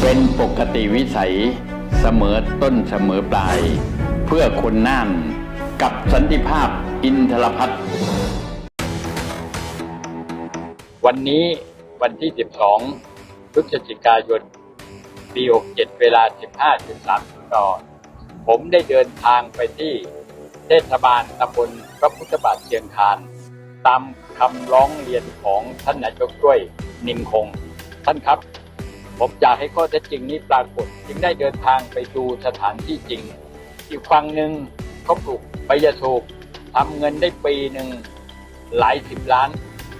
เป็นปกติวิสัยเสมอต้นเสมอปลาย เพื่อคนน่านกับสันติภาพอินทรพัฒน์วันนี้วันที่ 12 พฤศจิกายน ปี 67 เวลา 15.30นผมได้เดินทางไปที่เทศบาลตำบลพระพุทธบาทเชียงคาน ตามคำร้องเรียนของท่านนายกด้วยนินคง ท่านครับ ผมอยากให้ข้อเท็จจริงนี้ปรากฏ จึงได้เดินทางไปดูสถานที่จริง อีกฝั่งหนึ่งเขาปลูกใบยาสูบทำเงินได้ปีหนึ่งหลายสิบล้าน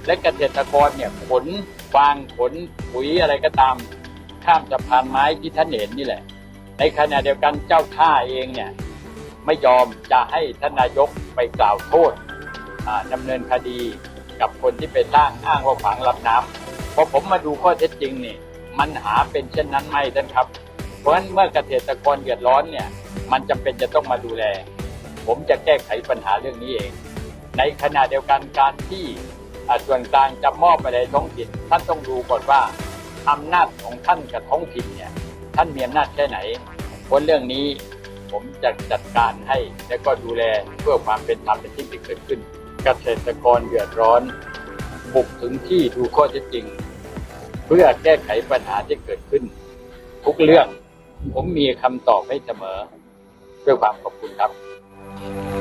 และเกษตรกรเนี่ยขนฟางขนปุ๋ยอะไรก็ตาม ข้ามสะพานไม้ที่ท่านเห็นนี่แหละ ในขณะเดียวกันเจ้าท่าเองเนี่ยไม่ยอมจะให้ท่านนายกไปกล่าวโทษดำเนินคดีกับคนที่ไปสร้างอ้างว่าฝังลำน้ำพอผมมาดูข้อเท็จจริงนี่ มันหาเป็นเช่นนั้นไม่ท่านครับ เพราะฉะนั้นเมื่อเกษตรกรเดือดร้อนเนี่ย มันจำเป็นจะต้องมาดูแล ผมจะแก้ไขปัญหาเรื่องนี้เอง ในขณะเดียวกันการที่ส่วนกลางจะมอบอะไรท้องถิ่น ท่านต้องดูก่อนว่าอำนาจของท่านกับท้องถิ่นเนี่ยท่านมีอำนาจแค่ไหนเพราะเรื่องนี้ผมจะจัดการให้และก็ดูแลเพื่อความเป็นธรรมในที่ที่เกิดขึ้น เกษตรกรเดือดร้อน บุกถึงที่ดูข้อเท็จจริง เพื่อแก้ไขปัญหาที่เกิดขึ้น ทุกเรื่อง ผมมีคำตอบให้เสมอ ด้วยความขอบคุณครับ